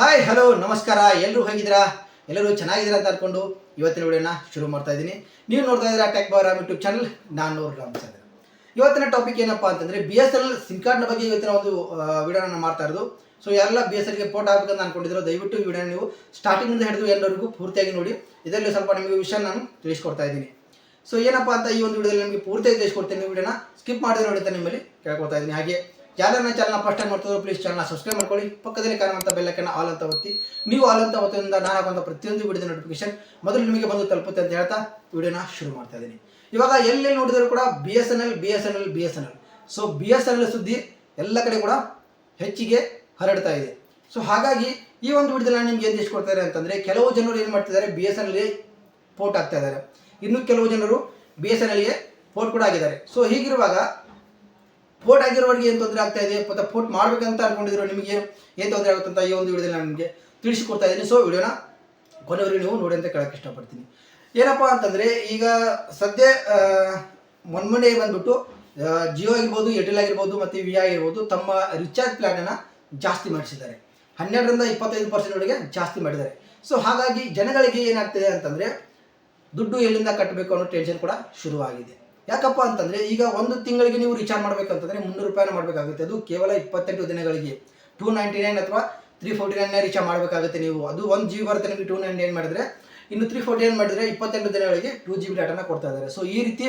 Hi hello ನಮಸ್ಕಾರ. ಎಲ್ಲರೂ ಹೇಗಿದ್ದೀರಾ? ಎಲ್ಲರೂ ಚೆನ್ನಾಗಿದ್ದೀರಾ ಅಂತ ಅಂದ್ಕೊಂಡು ಇವತ್ತಿನ ವಿಡಿಯೋನ ಶುರು ಮಾಡ್ತಾ ಇದ್ದೀನಿ. ನೀವು ನೋಡ್ತಾ ಇದ್ದೀರಾ ಟೆಕ್ ಬಾರ್ ಯೂಟ್ಯೂಬ್ ಚಾನಲ್ ನಾನು ರಾಮಚಂದ್ರ ಇವತ್ತಿನ ಟಾಪಿಕ್ ಏನಪ್ಪ ಅಂತಂದರೆ ಬಿ ಎಸ್ ಎಲ್ ಸಿಮ್ ಕಾರ್ಡ್ನ ಬಗ್ಗೆ ಇವತ್ತಿನ ಒಂದು ವಿಡಿಯೋನ ಮಾಡ್ತಾ ಇರೋದು. ಸೊ ಯಾರೆಲ್ಲ ಬಿ ಎಸ್ ಎಲ್ಗೆ ಪೋರ್ಟ್ ಆಗಬೇಕಂತ ಅಂದ್ಕೊಂಡಿದ್ರು ದಯವಿಟ್ಟು ಈ ವಿಡಿಯೋನ ನೀವು ಸ್ಟಾರ್ಟಿಂಗಿಂದ ಹಿಡಿದು ಎಲ್ಲರಿಗೂ ಪೂರ್ತಿಯಾಗಿ ನೋಡಿ. ಇದರಲ್ಲಿ ಸ್ವಲ್ಪ ನಿಮಗೆ ವಿಷಯ ನಾನು ತಿಳಿಸ್ಕೊಡ್ತಾ ಇದ್ದೀನಿ. ಸೊ ಏನಪ್ಪ ಅಂತ ಈ ಒಂದು ವಿಡಿಯೋದಲ್ಲಿ ನಿಮಗೆ ಪೂರ್ತಿಯಾಗಿ ತಿಳಿಸ್ಕೊಡ್ತೀನಿ ವಿಡಿಯೋನ. ಸ್ಕಿಪ್ ಮಾಡಿದ್ರೆ ನೋಡಿ ನಿಮ್ಮಲ್ಲಿ ಕೇಳ್ಕೊಳ್ತಾ ಇದ್ದೀನಿ. ಹಾಗೆ ಯಾರು ನನ್ನ ಚಾನಲ್ನ ಫಸ್ಟ್ ಟೈಮ್ ಮಾಡ್ತಿದ್ರು ಪ್ಲೀಸ್ ಚಾನಲ್ನ ಸಬ್ಸ್ಕ್ರೈಬ್ ಮಾಡ್ಕೊಳ್ಳಿ. ಪಕ್ಕದಲ್ಲಿ ಕಾಣುವಂಥ ಬೆಲ್ಲಕ್ಕನ್ನು ಆಲ್ ಅಂತ ಒತ್ತಿ. ನೀವು ಆಲ್ ಅಂತ ನಾನು ಹಾಕುವಂಥ ಪ್ರತಿಯೊಂದು ವಿಡಿಯೋ ನೋಟಿಫಿಕೇಶನ್ ಮೊದಲು ನಿಮಗೆ ಬಂದು ತಲುಪುತ್ತೆ ಅಂತ ಹೇಳ್ತಾ ವಿಡಿಯೋನ ಶುರು ಮಾಡ್ತಾ ಇದ್ದೀನಿ. ಇವಾಗ ಎಲ್ಲೆಲ್ಲಿ ನೋಡಿದರೂ ಕೂಡ B S N L B S N L B S N L so B S N L ಸುದ್ದಿ ಎಲ್ಲ ಕಡೆ ಕೂಡ ಹೆಚ್ಚಿಗೆ ಹರಡ್ತಾ ಇದೆ. ಸೊ ಹಾಗಾಗಿ ಈ ಒಂದು ವಿಡಿಯೋದಲ್ಲಿ ನಾನು ನಿಮ್ಗೆ ಏನು ತಿಳಿಸ್ಕೊಡ್ತಾರೆ ಅಂತಂದರೆ ಕೆಲವು ಜನರು ಏನು ಮಾಡ್ತಿದ್ದಾರೆ ಬಿ ಎಸ್ ಎನ್ ಎಲ್ಗೆ ಪೋರ್ಟ್ ಆಗ್ತಾ ಇದ್ದಾರೆ. ಇನ್ನು ಕೆಲವು ಜನರು ಬಿ ಎಸ್ ಎನ್ ಎಲ್ಗೆ ಪೋರ್ಟ್ ಕೂಡ ಆಗಿದ್ದಾರೆ ಸೊ ಹೀಗಿರುವಾಗ ಪೋರ್ಟ್ ಆಗಿರೋರಿಗೆ ಏನು ತೊಂದರೆ ಆಗ್ತಾ ಇದೆ? ಮತ್ತು ಪೋರ್ಟ್ ಮಾಡ್ಬೇಕಂತ ಅನ್ಕೊಂಡಿದ್ರು ನಿಮಗೆ? ಏನು ತೊಂದರೆ ಆಗುತ್ತಂತ ಈ ಒಂದು ವಿಡಿಯೋದಲ್ಲಿ ನಾನು ನಿಮಗೆ ತಿಳಿಸಿಕೊಡ್ತಾ ಇದ್ದೀನಿ. ಸೊ ವಿಡಿಯೋನ ಕೊನೆವರೆಗೂ ನೀವು ನೋಡಿ ಅಂತ ಕೇಳಕ್ಕೆ ಇಷ್ಟಪಡ್ತೀನಿ. ಏನಪ್ಪ ಅಂತಂದರೆ, ಈಗ ಸದ್ಯ ಮೊನ್ಮೊನ್ನೆ ಬಂದ್ಬಿಟ್ಟು ಜಿಯೋ ಆಗಿರ್ಬೋದು ಏರ್ಟೆಲ್ ಆಗಿರ್ಬೋದು, ಮತ್ತು ವಿ ಆಗಿರ್ಬೋದು, ತಮ್ಮ ರಿಚಾರ್ಜ್ ಪ್ಲ್ಯಾನನ್ನು ಜಾಸ್ತಿ ಮಾಡಿಸಿದ್ದಾರೆ. ಹನ್ನೆರಡರಿಂದ ಇಪ್ಪತ್ತೈದು ಪರ್ಸೆಂಟ್ವರೆಗೆ ಜಾಸ್ತಿ ಮಾಡಿದ್ದಾರೆ. ಸೊ ಹಾಗಾಗಿ ಜನಗಳಿಗೆ ಏನಾಗ್ತಿದೆ ಅಂತಂದರೆ, ದುಡ್ಡು ಎಲ್ಲಿಂದ ಕಟ್ಟಬೇಕು ಅನ್ನೋ ಟೆನ್ಷನ್ ಕೂಡ ಶುರುವಾಗಿದೆ. ಯಾಕಪ್ಪ ಅಂತಂದರೆ ಈಗ ಒಂದು ತಿಂಗಳಿಗೆ ನೀವು ರಿಚಾರ್ಜ್ ಮಾಡಬೇಕಂತಂದರೆ ಮುನ್ನೂರು ರೂಪಾಯಿನ ಮಾಡಬೇಕಾಗುತ್ತೆ. ಅದು ಕೇವಲ ಇಪ್ಪತ್ತೆಂಟು ದಿನಗಳಿಗೆ. ಟೂ ನೈಂಟಿ ನೈನ್ ಅಥವಾ ತ್ರೀ ಫೋರ್ಟಿ ನೈನ್ ರಿಚಾರ್ಜ್ ಮಾಡಬೇಕಾಗುತ್ತೆ ನೀವು. ಅದು ಒಂದು ಜಿ ಬಿ ಬರುತ್ತೆ ನಿಮಗೆ ಟೂ ನೈಂಟಿ ನೈನ್ ಮಾಡಿದ್ರೆ. ಇನ್ನು ತ್ರೀ ಫೋರ್ಟಿ ನೈನ್ ಮಾಡಿದ್ರೆ ಇಪ್ಪತ್ತೆಂಟು ದಿನಗಳಿಗೆ ಟೂ ಜಿ ಬಿ ಡಾಟಾನ ಕೊಡ್ತಾ ಇದ್ದಾರೆ. ಸೊ ಈ ರೀತಿ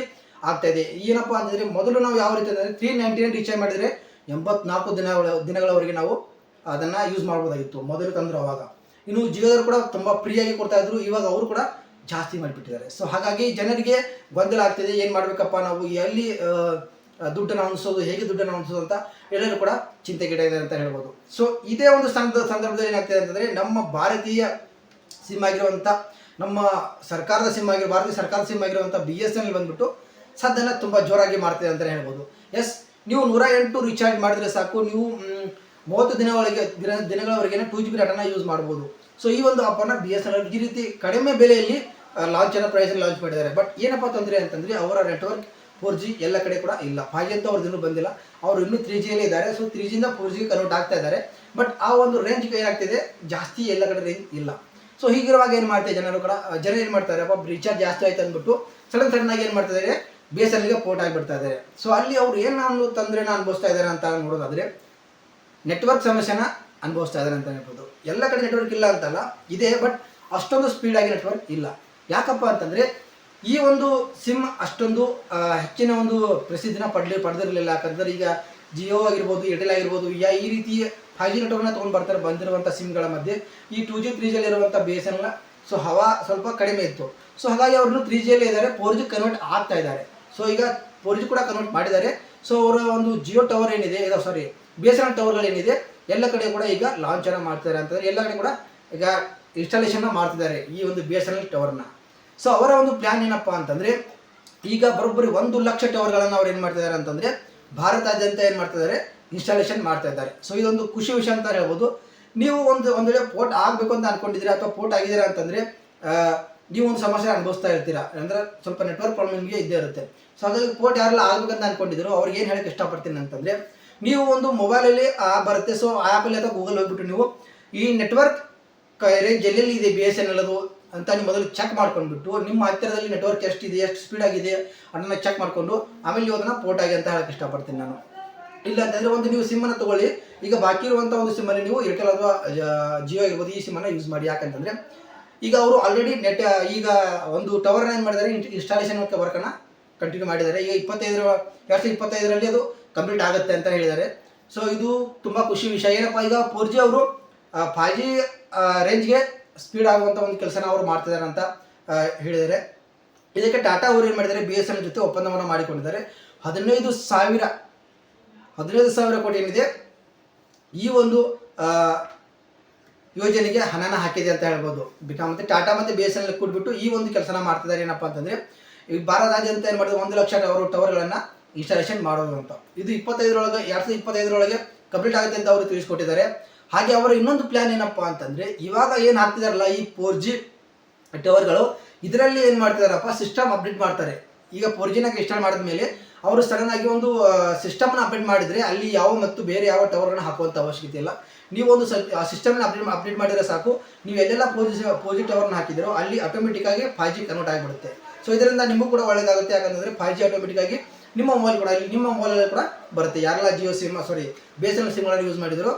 ಆಗ್ತಾ ಇದೆ. ಏನಪ್ಪ ಅಂತಂದರೆ ಮೊದಲು ನಾವು ಯಾವ ರೀತಿ ಅಂದರೆ ತ್ರೀ ನೈಂಟಿ ನೈನ್ ರಿಚಾರ್ಜ್ ಮಾಡಿದರೆ ಎಂಬತ್ನಾಲ್ಕು ದಿನಗಳ, ದಿನಗಳವರೆಗೆ ನಾವು ಅದನ್ನು ಯೂಸ್ ಮಾಡ್ಬೋದಾಗಿತ್ತು ಮೊದಲು ತಂದ್ರೆ ಅವಾಗ ಇನ್ನು ಜಿಯೋದವರು ಕೂಡ ತುಂಬ ಫ್ರೀಯಾಗಿ ಕೊಡ್ತಾ ಇದ್ರು. ಇವಾಗ ಅವರು ಕೂಡ ಜಾಸ್ತಿ ಮಾಡಿಬಿಟ್ಟಿದ್ದಾರೆ. ಸೊ ಹಾಗಾಗಿ ಜನರಿಗೆ ಗೊಂದಲ ಆಗ್ತಿದೆ, ಏನು ಮಾಡಬೇಕಪ್ಪ ನಾವು, ಎಲ್ಲಿ ದುಡ್ಡನ್ನು ಹೊಂದಿಸೋದು ಹೇಗೆ ದುಡ್ಡನ್ನು ಹೊಂದಿಸೋದು ಅಂತ ಎಲ್ಲರೂ ಕೂಡ ಚಿಂತೆಗೀಡಾಗಿದೆ ಅಂತ ಹೇಳ್ಬೋದು. ಸೊ ಇದೇ ಒಂದು ಸಂದ, ಸಂದರ್ಭದಲ್ಲಿ ಏನಾಗ್ತಿದೆ ಅಂತಂದರೆ, ನಮ್ಮ ಭಾರತೀಯ ಸಿಮ್ ಆಗಿರುವಂಥ ನಮ್ಮ ಸರ್ಕಾರದ ಸಿಮ್ ಆಗಿರೋ, ಭಾರತೀಯ ಸರ್ಕಾರದ ಸಿಮ್ ಆಗಿರುವಂಥ ಬಿ ಎಸ್ ಎನ್ ಎಲ್ ಬಂದ್ಬಿಟ್ಟು ಸದ್ದನ್ನು ತುಂಬ ಜೋರಾಗಿ ಮಾಡ್ತಿದೆ ಅಂತಲೇ ಹೇಳ್ಬೋದು. ಎಸ್ ನೀವು ನೂರ ಎಂಟು ರೀಚಾರ್ಜ್ ಮಾಡಿದರೆ ಸಾಕು, ನೀವು ಮೂವತ್ತು ದಿನಗಳಿಗೆ, ದಿನ ದಿನಗಳವರೆಗೆ ಟೂ ಜಿ ಬಿ ಡಾಟಾನ ಯೂಸ್ ಮಾಡ್ಬೋದು. ಸೊ ಈ ಒಂದು ಆಫರ್ನ ಬಿ ಎಸ್ ಎನ್ ಎಲ್ ಈ ರೀತಿ ಕಡಿಮೆ ಬೆಲೆಯಲ್ಲಿ ಲಾಂಚ್ ಅನ್ನೋ ಪ್ರೈಸ್ ಲಾಂಚ್ ಮಾಡಿದ್ದಾರೆ. ಬಟ್ ಏನಪ್ಪ ತೊಂದರೆ ಅಂತಂದರೆ ಅವರ ನೆಟ್ವರ್ಕ್ ಫೋರ್ ಜಿ ಎಲ್ಲ ಕಡೆ ಕೂಡ ಇಲ್ಲ. ಜಿ ಅಂತ ಅವ್ರದ್ದು ಇನ್ನೂ ಬಂದಿಲ್ಲ. ಅವರು ಇನ್ನೂ ತ್ರೀ ಜಿಯಲ್ಲಿ ಇದ್ದಾರೆ. ಸೊ ತ್ರೀ ಜಿಯಿಂದ ಫೋರ್ ಜಿಗೆ ಕನ್ವರ್ಟ್ ಆಗ್ತಾ ಇದ್ದಾರೆ. ಬಟ್ ಆ ಒಂದು ರೇಂಜ್ ಏನಾಗ್ತಿದೆ? ಜಾಸ್ತಿ ಎಲ್ಲ ಕಡೆ ರೇಂಜ್ ಇಲ್ಲ. ಸೊ ಹೀಗಿರುವಾಗ ಏನು ಮಾಡ್ತಾರೆ ಜನರು ಕೂಡ? ಜನ ಏನು ಮಾಡ್ತಾರೆ ಅಪ್ಪ ರೀಚಾರ್ಜ್ ಜಾಸ್ತಿ ಆಯ್ತು ಅಂದ್ಬಿಟ್ಟು ಸಡನ್ ಸಡನ್ ಆಗಿ ಏನು ಮಾಡ್ತಿದ್ದಾರೆ ಬಿ ಎಸ್ ಎಲ್ಗೆ ಪೋರ್ಟ್ ಆಗಿಬಿಡ್ತಾ ಇದ್ದಾರೆ. ಸೊ ಅಲ್ಲಿ ಅವ್ರು ಏನು ತೊಂದರೆನ ಅನುಭವಿಸ್ತಾ ಇದ್ದಾರೆ ಅಂತ ನೋಡೋದಾದ್ರೆ ನೆಟ್ವರ್ಕ್ ಸಮಸ್ಯೆನ ಅನುಭವಿಸ್ತಾ ಇದ್ದಾರೆ ಅಂತ ಹೇಳ್ಬೋದು. ಎಲ್ಲ ಕಡೆ ನೆಟ್ವರ್ಕ್ ಇಲ್ಲ ಅಂತಲ್ಲ, ಇದೆ ಬಟ್ ಅಷ್ಟೊಂದು ಸ್ಪೀಡಾಗಿ ನೆಟ್ವರ್ಕ್ ಇಲ್ಲ. ಯಾಕಪ್ಪ ಅಂತಂದರೆ ಈ ಒಂದು ಸಿಮ್ ಅಷ್ಟೊಂದು ಹೆಚ್ಚಿನ ಒಂದು ಪ್ರಸಿದ್ಧಿನ ಪಡ್ಲಿ, ಪಡೆದಿರಲಿಲ್ಲ. ಯಾಕಂದರೆ ಈಗ ಜಿಯೋ ಆಗಿರ್ಬೋದು, ಏರ್ಟೆಲ್ ಆಗಿರ್ಬೋದು ಯಾ ಈ ರೀತಿ ಫೈವ್ ಜಿ ನೆಟ್ವರ್ಕ್ನ ತೊಗೊಂಡು ಬರ್ತಾರೆ ಬಂದಿರುವಂಥ ಸಿಮ್ಗಳ ಮಧ್ಯೆ. ಈ ಟೂ ಜಿ ತ್ರೀ ಜಿಯಲ್ಲಿ ಇರುವಂಥ ಬಿ ಎಸ್ ಎನ್ಲ ಸೊ ಹವಾ ಸ್ವಲ್ಪ ಕಡಿಮೆ ಇತ್ತು. ಸೊ ಹಾಗಾಗಿ ಅವ್ರನ್ನು ತ್ರೀ ಜಿಯಲ್ಲಿ ಇದ್ದಾರೆ ಫೋರ್ ಜಿ ಕನ್ವರ್ಟ್ ಆಗ್ತಾ ಇದ್ದಾರೆ. ಸೊ ಈಗ ಫೋರ್ ಜಿ ಕೂಡ ಕನ್ವರ್ಟ್ ಮಾಡಿದ್ದಾರೆ. ಸೊ ಅವರ ಒಂದು ಜಿಯೋ ಟವರ್ ಏನಿದೆ, ಇದು ಸಾರಿ ಬಿ ಎಸ್ ಎನ್ ಟವರ್ಗಳೇನಿದೆ ಎಲ್ಲ ಕಡೆ ಕೂಡ ಈಗ ಲಾಂಚ್ ಅನ್ನ ಅಂತಂದರೆ ಎಲ್ಲ ಕಡೆ ಕೂಡ ಈಗ ಇನ್ಸ್ಟಾಲೇಷನ್ ಮಾಡ್ತಿದ್ದಾರೆ ಈ ಒಂದು ಬಿ ಎಸ್ ಎನ್ ಎಲ್ ಟವರ್ನ ಸೊ ಅವರ ಒಂದು ಪ್ಲಾನ್ ಏನಪ್ಪ ಅಂತಂದ್ರೆ, ಈಗ ಬರೋಬ್ಬರಿ ಒಂದು ಲಕ್ಷ ಟವರ್ಗಳನ್ನು ಅವ್ರು ಏನು ಮಾಡ್ತಿದ್ದಾರೆ ಅಂತಂದ್ರೆ, ಭಾರತಾದ್ಯಂತ ಏನು ಮಾಡ್ತಿದ್ದಾರೆ ಇನ್ಸ್ಟಾಲೇಷನ್ ಮಾಡ್ತಾ ಇದ್ದಾರೆ. ಸೊ ಇದೊಂದು ಖುಷಿ ವಿಷಯ ಅಂತ ಹೇಳ್ಬೋದು. ನೀವು ಒಂದು ಒಂದು ವೇಳೆ ಪೋರ್ಟ್ ಆಗಬೇಕು ಅಂತ ಅನ್ಕೊಂಡಿದ್ದೀರಾ ಅಥವಾ ಪೋರ್ಟ್ ಆಗಿದ್ದೀರಾ ಅಂತಂದ್ರೆ ನೀವು ಒಂದು ಸಮಸ್ಯೆ ಅನುಭವಿಸ್ತಾ ಇರ್ತೀರಾ. ಅಂದ್ರೆ ಸ್ವಲ್ಪ ನೆಟ್ವರ್ಕ್ ಪ್ರಾಬ್ಲಮ್ ನಿಮಗೆ ಇದ್ದೇ ಇರುತ್ತೆ. ಸೊ ಹಾಗಾಗಿ ಪೋರ್ಟ್ ಯಾರೆಲ್ಲ ಆಗ್ಬೇಕಂತ ಅನ್ಕೊಂಡಿದ್ರು ಅವ್ರಿಗೆ ಏನು ಹೇಳಕ್ಕೆ ಇಷ್ಟಪಡ್ತೀನಿ ಅಂತಂದ್ರೆ, ನೀವು ಒಂದು ಮೊಬೈಲಲ್ಲಿ ಆ, ಬರುತ್ತೆ. ಸೊ ಆ್ಯಪಲ್ಲಿ ಅಥವಾ ಗೂಗಲ್ ಹೋಗ್ಬಿಟ್ಟು ನೀವು ಈ ನೆಟ್ವರ್ಕ್ ರೇಂಜ್ ಎಲ್ಲೆಲ್ಲಿ ಇದೆ ಬಿ ಎಸ್ ಎನ್ ಎಲ್ ಅದು ಅಂತ ನೀವು ಮೊದಲು ಚೆಕ್ ಮಾಡ್ಕೊಂಡ್ಬಿಟ್ಟು, ನಿಮ್ಮ ಹತ್ತಿರದಲ್ಲಿ ನೆಟ್ವರ್ಕ್ ಎಷ್ಟಿದೆ, ಎಷ್ಟು ಸ್ಪೀಡ್ ಆಗಿದೆ ಅದನ್ನ ಚೆಕ್ ಮಾಡಿಕೊಂಡು, ಆಮೇಲೆ ನೀವು ಅದನ್ನ ಪೋರ್ಟ್ ಆಗಿ ಅಂತ ಹೇಳಕ್ಕೆ ಇಷ್ಟಪಡ್ತೀನಿ ನಾನು. ಇಲ್ಲ ಅಂತಂದರೆ ಒಂದು ನೀವು ಸಿಮ್ಮನ್ನು ತೊಗೊಳ್ಳಿ. ಈಗ ಬಾಕಿ ಇರುವಂಥ ಒಂದು ಸಿಮ್ಮಲ್ಲಿ ನೀವು ಏರ್ಟೆಲ್ ಅಥವಾ ಜಿಯೋ ಇರ್ಬೋದು ಈ ಸಿಮ್ಮನ್ನು ಯೂಸ್ ಮಾಡಿ. ಯಾಕಂತಂದರೆ, ಈಗ ಅವರು ಆಲ್ರೆಡಿ ನೆಟ್ ಈಗ ಒಂದು ಟವರ್ನ ಏನು ಮಾಡಿದ್ದಾರೆ ಇನ್ಸ್ಟಾಲೇಷನ್ ಮತ್ತೆ ವರ್ಕನ್ನು ಕಂಟಿನ್ಯೂ ಮಾಡಿದ್ದಾರೆ ಈಗ ಇಪ್ಪತ್ತೈದರ, ಎರಡು ಸಾವಿರದ ಇಪ್ಪತ್ತೈದರಲ್ಲಿ ಅದು ಕಂಪ್ಲೀಟ್ ಆಗುತ್ತೆ ಅಂತ ಹೇಳಿದ್ದಾರೆ ಸೊ ಇದು ತುಂಬ ಖುಷಿ ವಿಷಯ. ಏನಪ್ಪ, ಈಗ ಫೋರ್ ಅವರು ಫೈವ್ ಜಿ ರೇಂಜ್ಗೆ ಸ್ಪೀಡ್ ಆಗುವಂಥ ಒಂದು ಕೆಲಸನ ಅವರು ಮಾಡ್ತಿದ್ದಾರೆ ಅಂತ ಹೇಳಿದರೆ. ಇದಕ್ಕೆ ಟಾಟಾ ಅವರು ಏನು ಮಾಡಿದ್ದಾರೆ ಬಿ ಎಸ್ ಎನ್ ಜೊತೆ ಒಪ್ಪಂದವನ್ನು ಮಾಡಿಕೊಂಡಿದ್ದಾರೆ. ಹದಿನೈದು ಸಾವಿರ ಹದಿನೈದು ಸಾವಿರ ಕೋಟಿ ಏನಿದೆ, ಈ ಒಂದು ಯೋಜನೆಗೆ ಹಣನ ಹಾಕಿದೆ ಅಂತ ಹೇಳ್ಬೋದು. ಬಿಕಾ ಮತ್ತು ಟಾಟಾ ಮತ್ತು ಬಿ ಎಸ್ ಎನ್ ಕೂಡ್ಬಿಟ್ಟು ಈ ಒಂದು ಕೆಲಸನ ಮಾಡ್ತಿದ್ದಾರೆ ಏನಪ್ಪ ಅಂತಂದರೆ, ಈ ಭಾರತಾದ್ಯಂತ ಏನು ಮಾಡಿದ್ರು, ಒಂದು ಲಕ್ಷ ಟವರ್ ಟವರ್ಗಳನ್ನು ಇನ್ಸ್ಟಾಲೇಷನ್ ಮಾಡೋದು ಅಂತ. ಇದು ಇಪ್ಪತ್ತೈದರೊಳಗೆ, ಎರಡು ಸಾವಿರದ ಇಪ್ಪತ್ತೈದರೊಳಗೆ ಕಂಪ್ಲೀಟ್ ಆಗುತ್ತೆ ಅಂತ ಅವರು ತಿಳಿಸ್ಕೊಟ್ಟಿದ್ದಾರೆ. ಹಾಗೆ ಅವರ ಇನ್ನೊಂದು ಪ್ಲಾನ್ ಏನಪ್ಪಾ ಅಂತಂದ್ರೆ, ಇವಾಗ ಏನು ಹಾಕ್ತಿದಾರಲ್ಲ ಈ ಫೋರ್ ಜಿ ಟವರ್ಗಳು ಇದರಲ್ಲಿ ಏನು ಮಾಡ್ತಿದಾರಪ್ಪ ಸಿಸ್ಟಮ್ ಅಪ್ಡೇಟ್ ಮಾಡ್ತಾರೆ. ಈಗ ಫೋರ್ ಜಿನಾಗ ಇನ್ಸ್ಟಾಲ್ ಮಾಡಿದ ಮೇಲೆ ಅವರು ಸಡನ್ ಆಗಿ ಒಂದು ಸಿಸ್ಟಮ್ನ ಅಪ್ಡೇಟ್ ಮಾಡಿದ್ರೆ ಅಲ್ಲಿ ಯಾವ ಮತ್ತು ಬೇರೆ ಯಾವ ಟವರ್ಗಳನ್ನ ಹಾಕುವಂತ ಅವಶ್ಯಕತೆ ಇಲ್ಲ. ನೀವು ಒಂದು ಆ ಸಿಸ್ಟಮ್ನ ಅಪ್ಡೇಟ್ ಅಪ್ಡೇಟ್ ಮಾಡಿದ್ರೆ ಸಾಕು. ನೀವು ಎಲ್ಲೆಲ್ಲ ಪೋಜಿ ಪೋಜಿ ಟವರ್ನ ಹಾಕಿದಿರೋ, ಅಲ್ಲಿ ಆಟೋಮೆಟಿಕ್ ಆಗಿ ಫೈವ್ ಜಿ ಕನ್ವರ್ಟ್ ಆಗಿಬಿಡುತ್ತೆ. ಸೊ ಇದರಿಂದ ನಿಮಗೂ ಕೂಡ ಒಳ್ಳೇದಾಗುತ್ತೆ. ಯಾಕಂತಂದ್ರೆ ಫೈವ್ ಜಿ ಆಟೋಮೆಟಿಕ್ ಆಗಿ ನಿಮ್ಮ ಮೊಬೈಲ್ ಕೂಡ, ಅಲ್ಲಿ ನಿಮ್ಮ ಮೊಬೈಲಲ್ಲಿ ಕೂಡ ಬರುತ್ತೆ. ಯಾರೆಲ್ಲ Jio SIM sorry B S N ಸಿಮ್ಗಳನ್ನು use ಮಾಡಿದ್ರು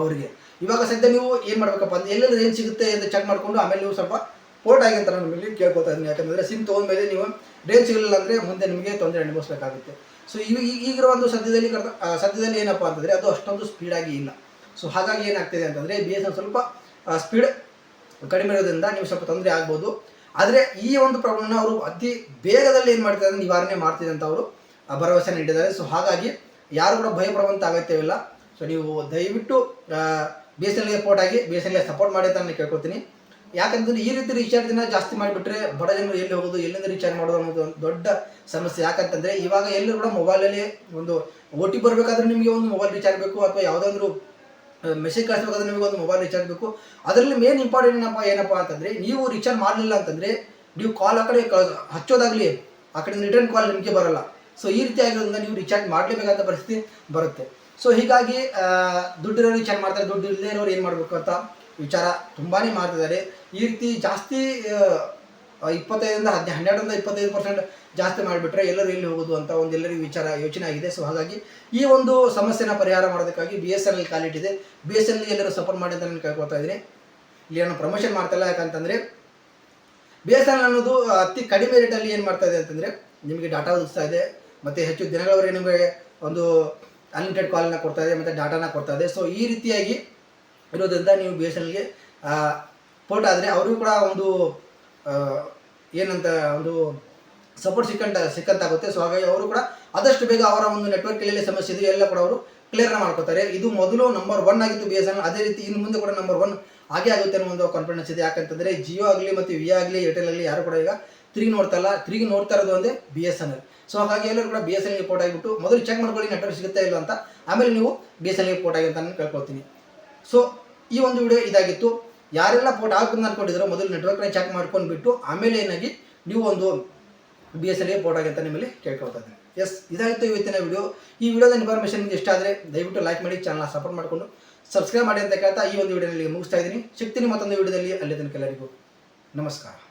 ಅವರಿಗೆ. ಇವಾಗ ಸದ್ಯ ನೀವು ಏನು ಮಾಡ್ಬೇಕಪ್ಪ ಅಂದ್ರೆ ಎಲ್ಲೆಲ್ಲಿ ರೇಂಜ್ ಸಿಗುತ್ತೆ ಅಂತ ಚೆಕ್ ಮಾಡಿಕೊಂಡು ಆಮೇಲೆ ನೀವು ಸ್ವಲ್ಪ ಪೋರ್ಟ್ ಆಗಿ ಅಂತ ನಾನು ನಿಮ್ಮಲ್ಲಿ ಕೇಳ್ಕೊತಾ ಇದ್ದೀನಿ. ಯಾಕಂದರೆ ಸಿಮ್ ತೊಗೊಂಡ್ಮೇಲೆ ನೀವು ರೇಂಜ್ ಸಿಗಲಿಲ್ಲ ಅಂದರೆ ಮುಂದೆ ನಿಮಗೆ ತೊಂದರೆ ಅನುಭವಿಸಬೇಕಾಗುತ್ತೆ. ಸೊ ಈಗ ಈಗಿರೋ ಒಂದು ಸದ್ಯದಲ್ಲಿ ಕರ್ತ ಸದ್ಯದಲ್ಲಿ ಏನಪ್ಪ ಅಂತಂದರೆ ಅದು ಅಷ್ಟೊಂದು ಸ್ಪೀಡಾಗಿ ಇಲ್ಲ. ಸೊ ಹಾಗಾಗಿ ಏನಾಗ್ತಿದೆ ಅಂತಂದರೆ ಬಿ ಎಸ್ ಸ್ವಲ್ಪ ಸ್ಪೀಡ್ ಕಡಿಮೆ ಇರೋದ್ರಿಂದ ನೀವು ಸ್ವಲ್ಪ ತೊಂದರೆ ಆಗ್ಬೋದು. ಆದರೆ ಈ ಒಂದು ಪ್ರಾಬ್ಲಮ್ನ ಅವರು ಅತಿ ಬೇಗದಲ್ಲಿ ಏನು ಮಾಡ್ತಾರೆ ಅಂದರೆ ನಿವಾರಣೆ ಮಾಡ್ತಿದೆ ಅಂತ ಅವರು ಭರವಸೆ ನೀಡಿದ್ದಾರೆ. ಸೊ ಹಾಗಾಗಿ ಯಾರು ಕೂಡ ಭಯಪಡುವಂಥ ಅಗತ್ಯವಿಲ್ಲ. ಸೊ ನೀವು ದಯವಿಟ್ಟು ಬಿ ಎಸ್ ಎಲ್ಗೆ ಪೋರ್ಟ್ ಆಗಿ ಬಿ ಎಸ್ ಎಲ್ಗೆ ಸಪೋರ್ಟ್ ಮಾಡಿ ಅಂತ ನಾನು ಕೇಳ್ಕೊತೀನಿ ಯಾಕಂತಂದ್ರೆ ಈ ರೀತಿ ರೀಚಾರ್ಜ್ನ ಜಾಸ್ತಿ ಮಾಡಿಬಿಟ್ರೆ ಬಡ ಜನರು ಎಲ್ಲಿ ಹೋಗೋದು, ಎಲ್ಲಿಂದ ರೀಚಾರ್ಜ್ ಮಾಡೋದು ಅನ್ನೋದು ಒಂದು ದೊಡ್ಡ ಸಮಸ್ಯೆ. ಯಾಕಂತಂದ್ರೆ ಇವಾಗ ಎಲ್ಲರೂ ಕೂಡ ಮೊಬೈಲಲ್ಲಿ ಒಂದು ಓ ಟಿ ಬರಬೇಕಾದ್ರೆ ನಿಮಗೆ ಒಂದು ಮೊಬೈಲ್ ರೀಚಾರ್ಜ್ ಬೇಕು, ಅಥವಾ ಯಾವುದಾದ್ರೂ ಮೆಸೇಜ್ ಕಳಿಸ್ಬೇಕಾದ್ರೆ ನಿಮಗೆ ಒಂದು ಮೊಬೈಲ್ ರೀಚಾರ್ಜ್ ಬೇಕು. ಅದರಲ್ಲಿ ಮೇನ್ ಇಂಪಾರ್ಟೆಂಟ್ ಏನಪ್ಪ ಏನಪ್ಪ ಅಂತಂದ್ರೆ ನೀವು ರೀಚಾರ್ಜ್ ಮಾಡಲಿಲ್ಲ ಅಂತಂದ್ರೆ ನೀವು ಕಾಲ್ ಆ ಕಡೆ ಹಚ್ಚೋದಾಗ್ಲಿ ಆ ಕಡೆ ರಿಟರ್ನ್ ಕಾಲ್ ನಿಮಗೆ ಬರಲ್ಲ. ಸೊ ಈ ರೀತಿ ಆಗಿರೋದ್ರಿಂದ ನೀವು ರೀಚಾರ್ಜ್ ಮಾಡಲೇಬೇಕಾದ ಪರಿಸ್ಥಿತಿ ಬರುತ್ತೆ. ಸೊ ಹೀಗಾಗಿ ದುಡ್ಡಿರೋರು ರೀಚಾರ್ಜ್ ಮಾಡ್ತಾರೆ, ದುಡ್ಡು ಇಲ್ಲದೇ ಇರೋರು ಏನು ಮಾಡಬೇಕು ಅಂತ ವಿಚಾರ ತುಂಬಾ ಮಾಡ್ತಿದ್ದಾರೆ ಈ ರೀತಿ ಜಾಸ್ತಿ ಇಪ್ಪತ್ತೈದರಿಂದ ಹದಿನ, ಹನ್ನೆರಡರಿಂದ ಇಪ್ಪತ್ತೈದು ಪರ್ಸೆಂಟ್ ಜಾಸ್ತಿ ಮಾಡಿಬಿಟ್ರೆ ಎಲ್ಲರೂ ಎಲ್ಲಿ ಹೋಗೋದು ಅಂತ ಒಂದು ಎಲ್ಲರಿಗೂ ವಿಚಾರ, ಯೋಚನೆ ಆಗಿದೆ. ಸೊ ಹಾಗಾಗಿ ಈ ಒಂದು ಸಮಸ್ಯೆನ ಪರಿಹಾರ ಮಾಡೋದಕ್ಕಾಗಿ ಬಿ ಎಸ್ ಎನ್ ಎಲ್ ಕಾಲಿಟ್ಟಿದೆ ಬಿ ಎಸ್ ಎನ್ ಎಲ್ಲರೂ ಸಪೋರ್ಟ್ ಮಾಡಿ ಅಂತ ನಾನು ಕೇಳ್ಕೊತಾ ಇದ್ದೀನಿ. ಇಲ್ಲಿ ಏನೋ ಪ್ರಮೋಷನ್ ಮಾಡ್ತಾಯಿಲ್ಲ ಯಾಕಂತಂದರೆ ಬಿ ಎಸ್ ಎನ್ ಅನ್ನೋದು ಅತಿ ಕಡಿಮೆ ರೇಟಲ್ಲಿ ಏನು ಮಾಡ್ತಾ ಇದೆ ಅಂತಂದರೆ, ನಿಮಗೆ ಡಾಟಾ ಒದಗಿಸ್ತಾ ಇದೆ. ಮತ್ತು ಹೆಚ್ಚು ದಿನಗಳವರೆಗೆ ನಿಮಗೆ ಒಂದು ಅನ್ಲಿಮಿಟೆಡ್ ಕಾಲ್ನ ಕೊಡ್ತಾ ಇದೆ, ಮತ್ತು ಡಾಟಾನ ಕೊಡ್ತಾ ಇದೆ. ಸೊ ಈ ರೀತಿಯಾಗಿ ಇರೋದ್ರಿಂದ ನೀವು ಬಿ ಎಸ್ ಎನ್ಗೆ ಪೋರ್ಟ್ ಆದರೆ ಅವರು ಕೂಡ ಒಂದು ಏನಂತ, ಒಂದು ಸಪೋರ್ಟ್ ಸಿಕ್ಕಂತ, ಸಿಕ್ಕಂತಾಗುತ್ತೆ. ಸೊ ಹಾಗಾಗಿ ಅವರು ಕೂಡ ಆದಷ್ಟು ಬೇಗ ಅವರ ಒಂದು ನೆಟ್ವರ್ಕ್ ಎಲ್ಲೆಲ್ಲಿ ಸಮಸ್ಯೆ ಇದೆ, ಎಲ್ಲ ಕೂಡ ಅವರು ಕ್ಲಿಯರ್ ಮಾಡ್ಕೋತಾರೆ. ಇದು ಮೊದಲು ನಂಬರ್ ಒನ್ ಆಗಿತ್ತು ಬಿ ಎಸ್ ಎನ್ ಅದೇ ರೀತಿ ಇನ್ನು ಮುಂದೆ ಕೂಡ ನಂಬರ್ ಒನ್ ಹಾಗೆ ಆಗುತ್ತೆ ಅನ್ನೋ ಒಂದು ಕಾನ್ಫಿಡೆನ್ಸ್ ಇದೆ. ಯಾಕಂತಂದರೆ ಜಿಯೋ ಆಗಲಿ ಮತ್ತು ವಿ ಆಗಲಿ ಏರ್ಟೆಲ್ ಆಗಲಿ ಯಾರು ಕೂಡ ಈಗ ತಿರುಗಿ ನೋಡ್ತಲ್ಲ ತಿರುಗಿ ನೋಡ್ತಾ ಇರೋದು ಒಂದೇ B S N L so ಹಾಗಾಗಿ ಎಲ್ಲರೂ ಕೂಡ ಬಿ ಎಸ್ ಎನ್ಗೆ ಪೋರ್ಟ್ ಆಗಿಬಿಟ್ಟು ಮೊದಲು ಚೆಕ್ ಮಾಡ್ಕೊಳ್ಳಿ ನೆಟ್ವರ್ಕ್ ಸಿಗುತ್ತೆ ಇಲ್ಲ ಅಂತ. ಆಮೇಲೆ ನೀವು ಬಿ ಎಸ್ ಎನ್ಗೆ ಪೋರ್ಟ್ ಆಗಿ ಅಂತ ನಾನು ಕೇಳ್ಕೊಳ್ತೀನಿ. ಸೊ ಈ ಒಂದು ವಿಡಿಯೋ ಇದಾಗಿತ್ತು. ಯಾರೆಲ್ಲ ಪೋರ್ಟ್ ಆಗ್ಬೇಕು ಅನ್ಕೊಂಡಿದ್ರೋ ಮೊದಲು ನೆಟ್ವರ್ಕ್ನ ಚೆಕ್ ಮಾಡ್ಕೊಂಡು ಬಿಟ್ಟು ಆಮೇಲೆ ಏನಾಗಿ ನೀವು ಒಂದು ಬಿ ಎಸ್ ಎಲ್ಗೆ ಪೋರ್ಟ್ ಆಗಿ ಅಂತ ನಿಮ್ಮಲ್ಲಿ ಕೇಳ್ಕೊಳ್ತಾ ಎಸ್ ಇದಾಗಿತ್ತು ಇವತ್ತಿನ ವಿಡಿಯೋ ಈ ವಿಡಿಯೋದ ಇನ್ಫಾರ್ಮೇಷನ್ ನಿಮ್ಗೆ ಇಷ್ಟ ಆದರೆ ದಯವಿಟ್ಟು ಲೈಕ್ ಮಾಡಿ ಚಾನಲ್ನ ಸಪೋರ್ಟ್ ಮಾಡಿಕೊಂಡು ಸಬ್ಸ್ಕ್ರೈಬ್ ಮಾಡಿ ಅಂತ ಕೇಳ್ತಾ ಈ ಒಂದು ವಿಡಿಯೋನಲ್ಲಿ ಮುಗಿಸ್ತಾ ಇದ್ದೀನಿ. ಸಿಗ್ತೀನಿ ಮತ್ತೊಂದು ವಿಡಿಯೋದಲ್ಲಿ ಅಲ್ಲಿ ತನಕ ಎಲ್ಲರಿಗೂ ನಮಸ್ಕಾರ.